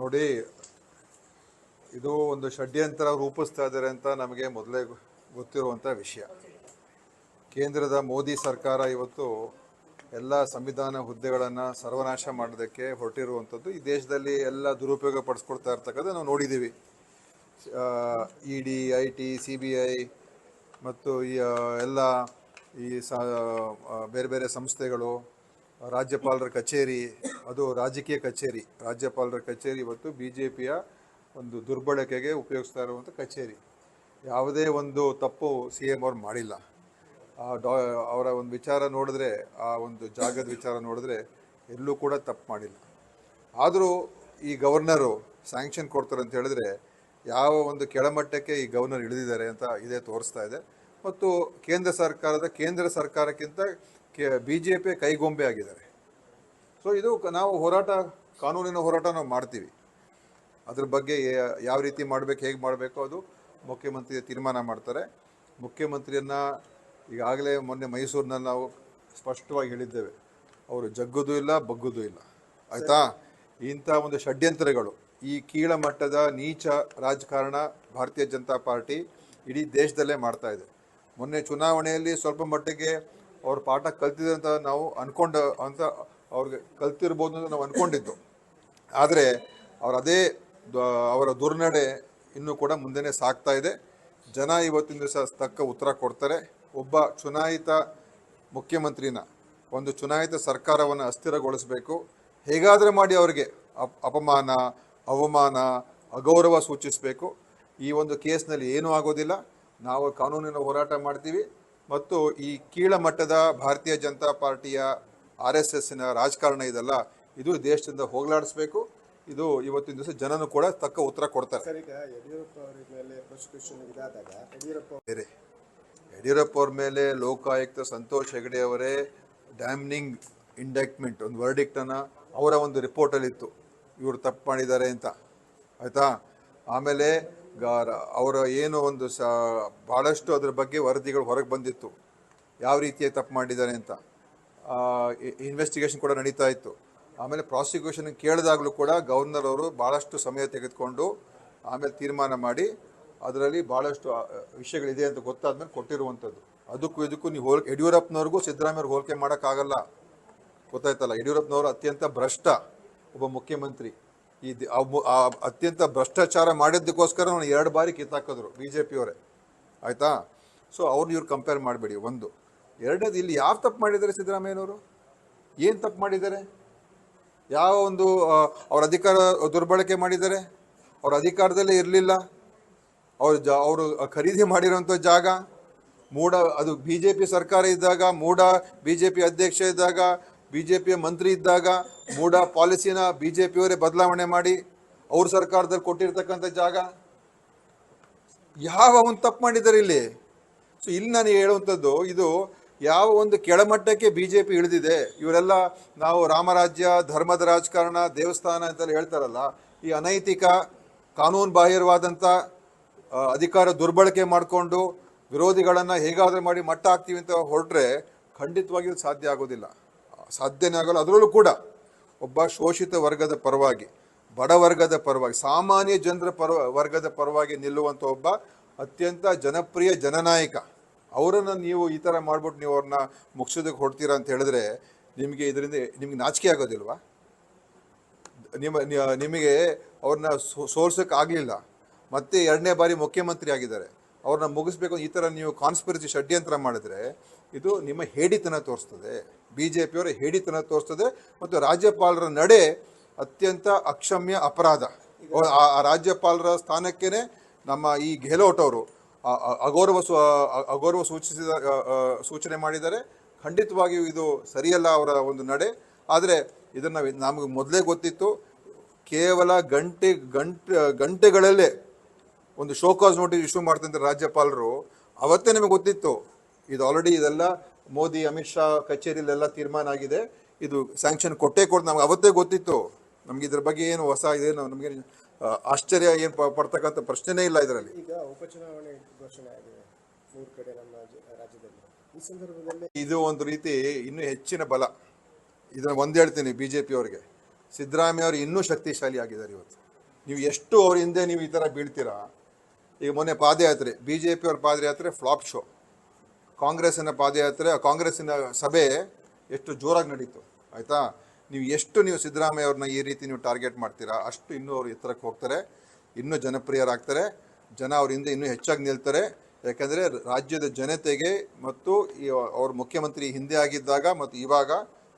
ನೋಡಿ, ಇದು ಒಂದು ಷಡ್ಯಂತರ ರೂಪಿಸ್ತಾ ಇದ್ದಾರೆ ಅಂತ ನಮಗೆ ಮೊದಲೇ ಗೊತ್ತಿರುವಂಥ ವಿಷಯ. ಕೇಂದ್ರದ ಮೋದಿ ಸರ್ಕಾರ ಇವತ್ತು ಎಲ್ಲ ಸಂವಿಧಾನ ಹುದ್ದೆಗಳನ್ನು ಸರ್ವನಾಶ ಮಾಡೋದಕ್ಕೆ ಹೊರಟಿರುವಂಥದ್ದು ಈ ದೇಶದಲ್ಲಿ ಎಲ್ಲ ದುರುಪಯೋಗ ಪಡಿಸ್ಕೊಡ್ತಾ ಇರ್ತಕ್ಕಂಥ ನಾವು ನೋಡಿದ್ದೀವಿ. E D, I T, C B I ಮತ್ತು ಈ ಎಲ್ಲ ಈ ಸ ಬೇರೆ ಬೇರೆ ಸಂಸ್ಥೆಗಳು ರಾಜ್ಯಪಾಲರ ಕಚೇರಿ, ಅದು ರಾಜಕೀಯ ಕಚೇರಿ. ರಾಜ್ಯಪಾಲರ ಕಚೇರಿ ಇವತ್ತು ಬಿ ಜೆ ಪಿಯ ಒಂದು ದುರ್ಬಳಕೆಗೆ ಉಪಯೋಗಿಸ್ತಾ ಇರುವಂಥ ಕಚೇರಿ. ಯಾವುದೇ ಒಂದು ತಪ್ಪು ಸಿ ಎಂ ಅವ್ರು ಮಾಡಿಲ್ಲ. ಡಾ, ಅವರ ಒಂದು ವಿಚಾರ ನೋಡಿದ್ರೆ, ಆ ಒಂದು ಜಾಗದ ವಿಚಾರ ನೋಡಿದ್ರೆ ಎಲ್ಲೂ ಕೂಡ ತಪ್ಪು ಮಾಡಿಲ್ಲ. ಆದರೂ ಈ ಗವರ್ನರು ಸ್ಯಾಂಕ್ಷನ್ ಕೊಡ್ತಾರೆ ಅಂತ ಹೇಳಿದ್ರೆ, ಯಾವ ಒಂದು ಕೆಳಮಟ್ಟಕ್ಕೆ ಈ ಗವರ್ನರ್ ಇಳಿದಿದ್ದಾರೆ ಅಂತ ಇದೇ ತೋರಿಸ್ತಾ ಇದೆ. ಮತ್ತು ಕೇಂದ್ರ ಸರ್ಕಾರದ, ಕೇಂದ್ರ ಸರ್ಕಾರಕ್ಕಿಂತ ಕೆ ಬಿ ಜೆ ಪಿ ಕೈಗೊಂಬೆ ಆಗಿದ್ದಾರೆ. ಸೊ ಇದು ನಾವು ಹೋರಾಟ, ಕಾನೂನಿನ ಹೋರಾಟ ನಾವು ಮಾಡ್ತೀವಿ. ಅದ್ರ ಬಗ್ಗೆ ಯಾವ ರೀತಿ ಮಾಡಬೇಕು, ಹೇಗೆ ಮಾಡಬೇಕು, ಅದು ಮುಖ್ಯಮಂತ್ರಿ ತೀರ್ಮಾನ ಮಾಡ್ತಾರೆ. ಮುಖ್ಯಮಂತ್ರಿಯನ್ನು ಈಗಾಗಲೇ ಮೊನ್ನೆ ಮೈಸೂರಿನಲ್ಲಿ ನಾವು ಸ್ಪಷ್ಟವಾಗಿ ಹೇಳಿದ್ದೇವೆ. ಅವರು ಜಗ್ಗುದು ಇಲ್ಲ, ಬಗ್ಗುದು ಇಲ್ಲ. ಆಯಿತಾ? ಇಂಥ ಒಂದು ಷಡ್ಯಂತ್ರಗಳು, ಈ ಕೀಳಮಟ್ಟದ ನೀಚ ರಾಜಕಾರಣ ಭಾರತೀಯ ಜನತಾ ಪಾರ್ಟಿ ಇಡೀ ದೇಶದಲ್ಲೇ ಮಾಡ್ತಾ ಇದೆ. ಮೊನ್ನೆ ಚುನಾವಣೆಯಲ್ಲಿ ಸ್ವಲ್ಪ ಮಟ್ಟಿಗೆ ಅವ್ರ ಪಾಠ ಕಲ್ತಿದೆ ಅಂತ ನಾವು ಅನ್ಕೊಂಡ, ಅಂತ ಅವ್ರಿಗೆ ಕಲ್ತಿರ್ಬೋದು ಅಂತ ನಾವು ಅನ್ಕೊಂಡಿದ್ದು. ಆದರೆ ಅವ್ರ ಅದೇ ಅವರ ದುರ್ನಡೆ ಇನ್ನೂ ಕೂಡ ಮುಂದೆನೇ ಸಾಗ್ತಾ ಇದೆ. ಜನ ಇವತ್ತಿನ ದಿವಸ ತಕ್ಕ ಉತ್ತರ ಕೊಡ್ತಾರೆ. ಒಬ್ಬ ಚುನಾಯಿತ ಮುಖ್ಯಮಂತ್ರಿನ, ಒಂದು ಚುನಾಯಿತ ಸರ್ಕಾರವನ್ನು ಅಸ್ಥಿರಗೊಳಿಸಬೇಕು. ಹೇಗಾದರೂ ಮಾಡಿ ಅವರಿಗೆ ಅಪ್, ಅಪಮಾನ, ಅವಮಾನ, ಅಗೌರವ ಸೂಚಿಸಬೇಕು. ಈ ಒಂದು ಕೇಸ್ನಲ್ಲಿ ಏನೂ ಆಗೋದಿಲ್ಲ. ನಾವು ಕಾನೂನಿನ ಹೋರಾಟ ಮಾಡ್ತೀವಿ. ಮತ್ತು ಈ ಕೀಳಮಟ್ಟದ ಭಾರತೀಯ ಜನತಾ ಪಾರ್ಟಿಯ ಆರ್ ಎಸ್ ಎಸ್ಸಿನ ರಾಜಕಾರಣ ಇದಲ್ಲ ಇದು ದೇಶದಿಂದ ಹೋಗಲಾಡಿಸ್ಬೇಕು. ಇದು ಇವತ್ತಿನ ದಿವಸ ಜನನು ಕೂಡ ತಕ್ಕ ಉತ್ತರ ಕೊಡ್ತಾರೆ. ಬೇರೆ ಯಡಿಯೂರಪ್ಪ ಅವ್ರ ಮೇಲೆ ಲೋಕಾಯುಕ್ತ ಸಂತೋಷ್ ಹೆಗಡೆ ಅವರೇ ಡ್ಯಾಮ್ನಿಂಗ್ ಇಂಡಕ್ಟ್ಮೆಂಟ್ ಒಂದು ವರ್ಡಿಕ್ಟನ್ನು ಅವರ ಒಂದು ರಿಪೋರ್ಟಲ್ಲಿತ್ತು ಇವರು ತಪ್ಪು ಮಾಡಿದ್ದಾರೆ ಅಂತ. ಆಯಿತಾ? ಆಮೇಲೆ ಅವರ ಏನು ಒಂದು ಸ ಭಾಳಷ್ಟು ಅದ್ರ ಬಗ್ಗೆ ವರದಿಗಳು ಹೊರಗೆ ಬಂದಿತ್ತು. ಯಾವ ರೀತಿಯ ತಪ್ಪು ಮಾಡಿದ್ದಾರೆ ಅಂತ. ಇನ್ವೆಸ್ಟಿಗೇಷನ್ ಕೂಡ ನಡೀತಾ ಇತ್ತು. ಆಮೇಲೆ ಪ್ರಾಸಿಕ್ಯೂಷನ್ ಕೇಳಿದಾಗಲೂ ಕೂಡ ಗವರ್ನರ್ ಅವರು ಭಾಳಷ್ಟು ಸಮಯ ತೆಗೆದುಕೊಂಡು ಆಮೇಲೆ ತೀರ್ಮಾನ ಮಾಡಿ ಅದರಲ್ಲಿ ಭಾಳಷ್ಟು ವಿಷಯಗಳಿದೆ ಅಂತ ಗೊತ್ತಾದ್ಮೇಲೆ ಕೊಟ್ಟಿರುವಂಥದ್ದು. ಅದಕ್ಕೂ ಇದಕ್ಕೂ ನೀವು ಹೋಲ್, ಯಡಿಯೂರಪ್ಪನವ್ರಿಗೂ ಸಿದ್ದರಾಮಯ್ಯವ್ರಿಗೆ ಹೋಲಿಕೆ ಮಾಡೋಕ್ಕಾಗಲ್ಲ. ಗೊತ್ತಾಯ್ತಲ್ಲ, ಯಡಿಯೂರಪ್ಪನವರು ಅತ್ಯಂತ ಭ್ರಷ್ಟ ಒಬ್ಬ ಮುಖ್ಯಮಂತ್ರಿ. ಈ ಅತ್ಯಂತ ಭ್ರಷ್ಟಾಚಾರ ಮಾಡಿದ್ದಕ್ಕೋಸ್ಕರ ಅವ್ನು ಎರಡು ಬಾರಿ ಕಿತ್ತಾಕಿದ್ರು ಬಿ ಜೆ ಪಿಯವರೇ ಆಯಿತಾ? ಸೊ ಅವ್ರನ್ನ ಇವ್ರು ಕಂಪೇರ್ ಮಾಡಬೇಡಿ, ಒಂದು. ಎರಡನೇದು, ಇಲ್ಲಿ ಯಾವ ತಪ್ಪು ಮಾಡಿದ್ದಾರೆ ಸಿದ್ದರಾಮಯ್ಯನವರು? ಏನು ತಪ್ಪು ಮಾಡಿದ್ದಾರೆ? ಯಾವ ಒಂದು ಅವ್ರ ಅಧಿಕಾರ ದುರ್ಬಳಕೆ ಮಾಡಿದ್ದಾರೆ? ಅವ್ರ ಅಧಿಕಾರದಲ್ಲೇ ಇರಲಿಲ್ಲ? ಅವ್ರು ಜ, ಅವರು ಖರೀದಿ ಮಾಡಿರೋಂಥ ಜಾಗ? ಮೂಡ, ಅದು ಬಿ ಜೆ ಪಿ ಸರ್ಕಾರ ಇದ್ದಾಗ, ಮೂಡ ಬಿ ಜೆ ಪಿ ಅಧ್ಯಕ್ಷ ಇದ್ದಾಗ ಬಿ ಜೆ ಪಿಯ ಮಂತ್ರಿ ಇದ್ದಾಗ ಮೂಡ ಪಾಲಿಸಿನ ಬಿ ಜೆ ಪಿಯವರೇ ಬದಲಾವಣೆ ಮಾಡಿ ಅವ್ರ ಸರ್ಕಾರದಲ್ಲಿ ಕೊಟ್ಟಿರ್ತಕ್ಕಂಥ ಜಾಗ. ಯಾವ ಒಂದು ತಪ್ಪು ಮಾಡಿದ್ದಾರೆ ಇಲ್ಲಿ? ಸೊ ಇಲ್ಲಿ ನಾನು ಹೇಳುವಂಥದ್ದು, ಇದು ಯಾವ ಒಂದು ಕೆಳಮಟ್ಟಕ್ಕೆ ಬಿ ಜೆ ಪಿ ಇಳಿದಿದೆ, ಇವರೆಲ್ಲ ನಾವು ರಾಮರಾಜ್ಯ, ಧರ್ಮದ ರಾಜಕಾರಣ, ದೇವಸ್ಥಾನ ಅಂತೆಲ್ಲ ಹೇಳ್ತಾರಲ್ಲ, ಈ ಅನೈತಿಕ ಕಾನೂನು ಬಾಹಿರವಾದಂಥ ಅಧಿಕಾರ ದುರ್ಬಳಕೆ ಮಾಡಿಕೊಂಡು ವಿರೋಧಿಗಳನ್ನು ಹೇಗಾದರೂ ಮಾಡಿ ಮಟ್ಟ ಹಾಕ್ತೀವಿ ಅಂತ ಹೊರಟ್ರೆ ಖಂಡಿತವಾಗಿ ಇದು ಸಾಧ್ಯ ಆಗೋದಿಲ್ಲ. ಸಾಧ್ಯನೇ ಆಗಲ್ಲ ಅದರಲ್ಲೂ ಕೂಡ ಒಬ್ಬ ಶೋಷಿತ ವರ್ಗದ ಪರವಾಗಿ, ಬಡ ವರ್ಗದ ಪರವಾಗಿ, ಸಾಮಾನ್ಯ ಜನರ ಪರ, ವರ್ಗದ ಪರವಾಗಿ ನಿಲ್ಲುವಂಥ ಒಬ್ಬ ಅತ್ಯಂತ ಜನಪ್ರಿಯ ಜನನಾಯಕ. ಅವರನ್ನು ನೀವು ಈ ಥರ ಮಾಡ್ಬಿಟ್ಟು ನೀವು ಅವ್ರನ್ನ ಮುಗಿಸೋದಕ್ಕೆ ಹೊಡ್ತೀರಾ ಅಂತ ಹೇಳಿದ್ರೆ ನಿಮಗೆ ಇದರಿಂದ ನಿಮ್ಗೆ ನಾಚಿಕೆ ಆಗೋದಿಲ್ವಾ? ನಿಮ್ಮ, ನಿಮಗೆ ಅವ್ರನ್ನ ಸೋಲ್ಸೋಕೆ ಆಗಲಿಲ್ಲ. ಮತ್ತೆ ಎರಡನೇ ಬಾರಿ ಮುಖ್ಯಮಂತ್ರಿ ಆಗಿದ್ದಾರೆ. ಅವ್ರನ್ನ ಮುಗಿಸ್ಬೇಕು ಈ ಥರ ನೀವು ಕಾನ್ಸ್ಪಿರಸಿ ಷಡ್ಯಂತ್ರ ಮಾಡಿದ್ರೆ ಇದು ನಿಮ್ಮ ಹೇಡಿತನ ತೋರಿಸ್ತದೆ. ಬಿ ಜೆ ಪಿಯವರ ಹೇಡಿತನ ತೋರಿಸ್ತದೆ ಮತ್ತು ರಾಜ್ಯಪಾಲರ ನಡೆ ಅತ್ಯಂತ ಅಕ್ಷಮ್ಯ ಅಪರಾಧ. ಆ ರಾಜ್ಯಪಾಲರ ಸ್ಥಾನಕ್ಕೇನೆ ನಮ್ಮ ಈ ಗೆಹ್ಲೋಟ್ ಅವರು ಅಗೌರವ ಸು ಅಗೌರವ ಸೂಚಿಸಿದ ಸೂಚನೆ ಮಾಡಿದ್ದಾರೆ. ಖಂಡಿತವಾಗಿಯೂ ಇದು ಸರಿಯಲ್ಲ ಅವರ ಒಂದು ನಡೆ. ಆದರೆ ಇದನ್ನು ನಮಗೆ ಮೊದಲೇ ಗೊತ್ತಿತ್ತು ಕೇವಲ ಗಂಟೆ ಗಂಟೆ ಗಂಟೆಗಳಲ್ಲೇ ಒಂದು ಶೋಕಾಸ್ ನೋಟಿಸ್ ಇಶ್ಯೂ ಮಾಡ್ತಂತ ರಾಜ್ಯಪಾಲರು ಅವತ್ತೇ ನಿಮಗೆ ಗೊತ್ತಿತ್ತು ಇದು ಆಲ್ರೆಡಿ ಇದೆಲ್ಲ ಮೋದಿ ಅಮಿತ್ ಶಾ ಕಚೇರಿಲೆಲ್ಲ ತೀರ್ಮಾನ ಆಗಿದೆ. ಇದು ಸ್ಯಾಂಕ್ಷನ್ ಕೊಟ್ಟೇ ಕೊಟ್ಟು ನಮ್ಗೆ ಅವತ್ತೇ ಗೊತ್ತಿತ್ತು. ನಮ್ಗೆ ಇದ್ರ ಬಗ್ಗೆ ಏನು ಹೊಸ ಇದೆ ನಮಗೆ ಆಶ್ಚರ್ಯ ಏನು ಪಡ್ತಕ್ಕಂಥ ಪ್ರಶ್ನೆನೇ ಇಲ್ಲ ಇದರಲ್ಲಿ. ಈಗ ಉಪಚುನಾವಣೆ ಘೋಷಣೆ ಆಗಿದೆ ಮೂರು ಕಡೆ ನಮ್ಮ ರಾಜ್ಯದಲ್ಲಿ. ಈ ಸಂದರ್ಭದಲ್ಲಿ ಇದು ಒಂದು ರೀತಿ ಇನ್ನೂ ಹೆಚ್ಚಿನ ಬಲ. ಇದನ್ನ ಒಂದು ಹೇಳ್ತೀನಿ ಬಿ ಜೆ ಪಿಯವ್ರಿಗೆ ಸಿದ್ದರಾಮಯ್ಯ ಅವರು ಇನ್ನೂ ಶಕ್ತಿಶಾಲಿ ಆಗಿದ್ದಾರೆ ಇವತ್ತು. ನೀವು ಎಷ್ಟು ಅವ್ರ ಹಿಂದೆ ನೀವು ಈ ಥರ ಬೀಳ್ತೀರಾ? ಈಗ ಮೊನ್ನೆ ಪಾದಯಾತ್ರೆ ಬಿ ಜೆ ಪಿಯವ್ರ ಪಾದಯಾತ್ರೆ ಫ್ಲಾಪ್ ಶೋ ಕಾಂಗ್ರೆಸ್ಸಿನ ಪಾದಯಾತ್ರೆ, ಕಾಂಗ್ರೆಸ್ಸಿನ ಸಭೆ ಎಷ್ಟು ಜೋರಾಗಿ ನಡೀತು, ಆಯಿತಾ? ನೀವು ಎಷ್ಟು ನೀವು ಸಿದ್ದರಾಮಯ್ಯ ಅವ್ರನ್ನ ಈ ರೀತಿ ನೀವು ಟಾರ್ಗೆಟ್ ಮಾಡ್ತೀರಾ? ಅಷ್ಟು ಇನ್ನೂ ಅವರು ಎತ್ತರಕ್ಕೆ ಹೋಗ್ತಾರೆ, ಇನ್ನೂ ಜನಪ್ರಿಯರಾಗ್ತಾರೆ, ಜನ ಅವ್ರ ಹಿಂದೆ ಇನ್ನೂ ಹೆಚ್ಚಾಗಿ ನಿಲ್ತಾರೆ. ಯಾಕಂದರೆ ರಾಜ್ಯದ ಜನತೆಗೆ ಮತ್ತು ಈ ಅವ್ರ ಮುಖ್ಯಮಂತ್ರಿ ಹಿಂದೆ ಆಗಿದ್ದಾಗ ಮತ್ತು ಇವಾಗ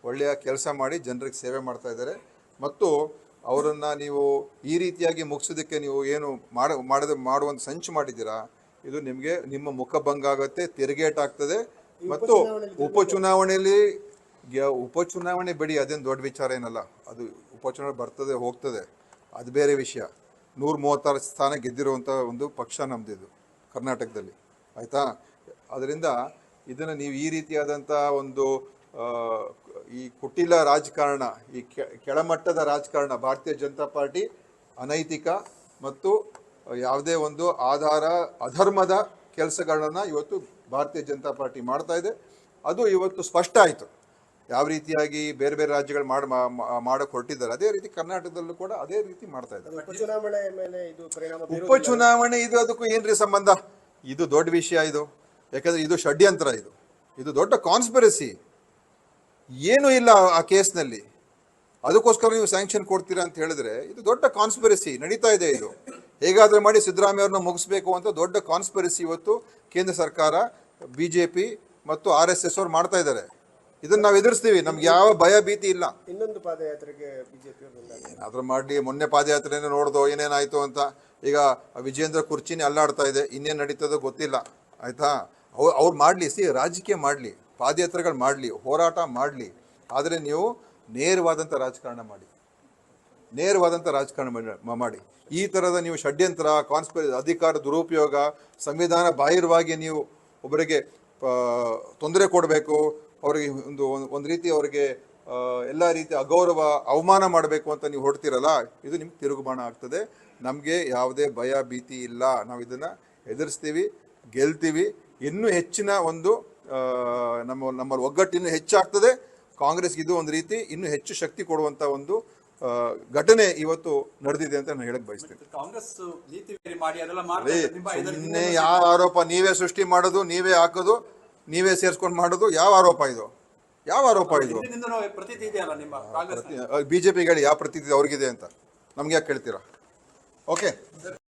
ಒಳ್ಳೆಯ ಕೆಲಸ ಮಾಡಿ ಜನರಿಗೆ ಸೇವೆ ಮಾಡ್ತಾ ಇದ್ದಾರೆ. ಮತ್ತು ಅವರನ್ನು ನೀವು ಈ ರೀತಿಯಾಗಿ ಮುಗಿಸೋದಕ್ಕೆ ನೀವು ಏನು ಮಾಡ, ಮಾಡದ ಮಾಡುವಂಥ ಸಂಚು ಮಾಡಿದ್ದೀರಾ? ಇದು ನಿಮಗೆ ನಿಮ್ಮ ಮುಖ ಭಂಗ ಆಗುತ್ತೆ ತಿರುಗೇಟ್ ಆಗ್ತದೆ. ಮತ್ತು ಉಪಚುನಾವಣೆಯಲ್ಲಿ ಉಪಚುನಾವಣೆ ಬಿಡಿ ಅದೇನು ದೊಡ್ಡ ವಿಚಾರ ಏನಲ್ಲ. ಅದು ಉಪಚುನಾವಣೆ ಬರ್ತದೆ ಹೋಗ್ತದೆ. ಅದು ಬೇರೆ ವಿಷಯ. ನೂರ ಮೂವತ್ತಾರು ಸ್ಥಾನ ಗೆದ್ದಿರುವಂಥ ಒಂದು ಪಕ್ಷ ನಮ್ಮದಿದು ಕರ್ನಾಟಕದಲ್ಲಿ. ಆಯಿತಾ? ಅದರಿಂದ ಇದನ್ನು ನೀವು ಈ ರೀತಿಯಾದಂಥ ಒಂದು ಈ ಕುಟಿಲ ರಾಜಕಾರಣ ಈ ಕೆಳಮಟ್ಟದ ರಾಜಕಾರಣ ಭಾರತೀಯ ಜನತಾ ಪಾರ್ಟಿ ಅನೈತಿಕ ಮತ್ತು ಯಾವುದೇ ಒಂದು ಆಧಾರ ಅಧರ್ಮದ ಕೆಲಸಗಳನ್ನ ಇವತ್ತು ಭಾರತೀಯ ಜನತಾ ಪಾರ್ಟಿ ಮಾಡ್ತಾ ಇದೆ. ಅದು ಇವತ್ತು ಸ್ಪಷ್ಟ ಆಯಿತು. ಯಾವ ರೀತಿಯಾಗಿ ಬೇರೆ ಬೇರೆ ರಾಜ್ಯಗಳು ಮಾಡಿ ಮಾಡಕ್ಕೆ ಹೊರಟಿದ್ದಾರೆ ಅದೇ ರೀತಿ ಕರ್ನಾಟಕದಲ್ಲೂ ಕೂಡ ಅದೇ ರೀತಿ ಮಾಡ್ತಾ ಇದ್ದಾರೆ. ಉಪಚುನಾವಣೆ ಇದು ಅದಕ್ಕೂ ಏನ್ರಿ ಸಂಬಂಧ? ಇದು ದೊಡ್ಡ ವಿಷಯ ಇದು. ಯಾಕಂದ್ರೆ ಇದು ಷಡ್ಯಂತ್ರ ಇದು. ಇದು ದೊಡ್ಡ ಕಾನ್ಸ್ಪಿರಸಿ ಏನೂ ಇಲ್ಲ ಆ ಕೇಸ್ನಲ್ಲಿ. ಅದಕ್ಕೋಸ್ಕರ ನೀವು ಸ್ಯಾಂಕ್ಷನ್ ಕೊಡ್ತೀರಾ ಅಂತ ಹೇಳಿದ್ರೆ ಇದು ದೊಡ್ಡ ಕಾನ್ಸ್ಪಿರಸಿ ನಡೀತಾ ಇದೆ ಇದು. ಹೇಗಾದ್ರೂ ಮಾಡಿ ಸಿದ್ದರಾಮಯ್ಯ ಅವ್ರನ್ನ ಮುಗಿಸ್ಬೇಕು ಅಂತ ದೊಡ್ಡ ಕಾನ್ಸ್ಪಿರಸಿ ಇವತ್ತು ಕೇಂದ್ರ ಸರ್ಕಾರ ಬಿ ಜೆ ಪಿ ಮತ್ತು ಆರ್ ಎಸ್ ಎಸ್ ಅವ್ರು ಮಾಡ್ತಾ ಇದ್ದಾರೆ. ಇದನ್ನ ನಾವು ಎದುರಿಸ್ತೀವಿ. ನಮ್ಗೆ ಯಾವ ಭಯ ಭೀತಿ ಇಲ್ಲ. ಇನ್ನೊಂದು ಪಾದಯಾತ್ರೆಗೆ ಬಿಜೆಪಿ ಪಿ ಏನಾದರೂ ಮಾಡಿ ಮೊನ್ನೆ ಪಾದಯಾತ್ರೆನೇ ನೋಡಿದೋ ಏನೇನಾಯ್ತು ಅಂತ. ಈಗ ವಿಜೇಂದ್ರ ಕುರ್ಚಿನೇ ಅಲ್ಲಾಡ್ತಾ ಇದೆ. ಇನ್ನೇನು ನಡೀತದೋ ಗೊತ್ತಿಲ್ಲ. ಆಯಿತಾ? ಅವ್ರು ಅವ್ರು ಮಾಡಲಿ. ಸಿ ರಾಜಕೀಯ ಮಾಡಲಿ. ಪಾದಯಾತ್ರೆಗಳು ಮಾಡಲಿ. ಹೋರಾಟ ಮಾಡಲಿ. ಆದರೆ ನೀವು ನೇರವಾದಂಥ ರಾಜಕಾರಣ ಮಾಡಿ. ನೇರವಾದಂಥ ರಾಜಕಾರಣ ಮಾಡಿ- ಈ ಥರದ ನೀವು ಷಡ್ಯಂತ್ರ ಕಾನ್ಸ್ಪಿರ ಅಧಿಕಾರ, ದುರುಪಯೋಗ, ಸಂವಿಧಾನ ಬಾಹಿರವಾಗಿ ನೀವು ಒಬ್ಬರಿಗೆ ತೊಂದರೆ ಕೊಡಬೇಕು, ಅವರಿಗೆ ಒಂದು ಒಂದು ರೀತಿ ಅವರಿಗೆ ಎಲ್ಲ ರೀತಿ ಅಗೌರವ, ಅವಮಾನ ಮಾಡಬೇಕು ಅಂತ ನೀವು ಹೊಡ್ತೀರಲ್ಲ ಇದು ನಿಮ್ಗೆ ತಿರುಗುಬಾಣ ಆಗ್ತದೆ. ನಮಗೆ ಯಾವುದೇ ಭಯ, ಭೀತಿ ಇಲ್ಲ. ನಾವು ಇದನ್ನು ಎದುರಿಸ್ತೀವಿ, ಗೆಲ್ತೀವಿ. ಇನ್ನೂ ಹೆಚ್ಚಿನ ಒಂದು ನಮ್ಮ, ನಮ್ಮಲ್ಲಿ ಒಗ್ಗಟ್ಟು ಇನ್ನೂ ಹೆಚ್ಚಾಗ್ತದೆ. ಕಾಂಗ್ರೆಸ್ಗೆ ಇದು ಒಂದು ರೀತಿ ಇನ್ನೂ ಹೆಚ್ಚು ಶಕ್ತಿ ಕೊಡುವಂಥ ಒಂದು ಘಟನೆ ಇವತ್ತು ನಡೆದಿದೆ ಅಂತ ನಾನು ಹೇಳಕ್ ಬಯಸ್ತೇನೆ. ಸುಮ್ಮನೆ ಯಾವ ಆರೋಪ ನೀವೇ ಸೃಷ್ಟಿ ಮಾಡೋದು ನೀವೇ ಹಾಕೋದು ನೀವೇ ಸೇರ್ಸ್ಕೊಂಡು ಮಾಡೋದು ಯಾವ ಆರೋಪ ಇದು? ಯಾವ ಆರೋಪ ಇದು? ಬಿ ಜೆ ಇದೆಯಲ್ಲ ನಿಮ್ಮ ಕಾಂಗ್ರೆಸ್ ಬಿಜೆಪಿಗೆ ಹೇಳಿ ಯಾವ ಪ್ರತೀತಿ ಅವ್ರಿಗಿದೆ ಅಂತ? ನಮ್ಗೆ ಯಾಕೆ ಕೇಳ್ತೀರಾ? ಓಕೆ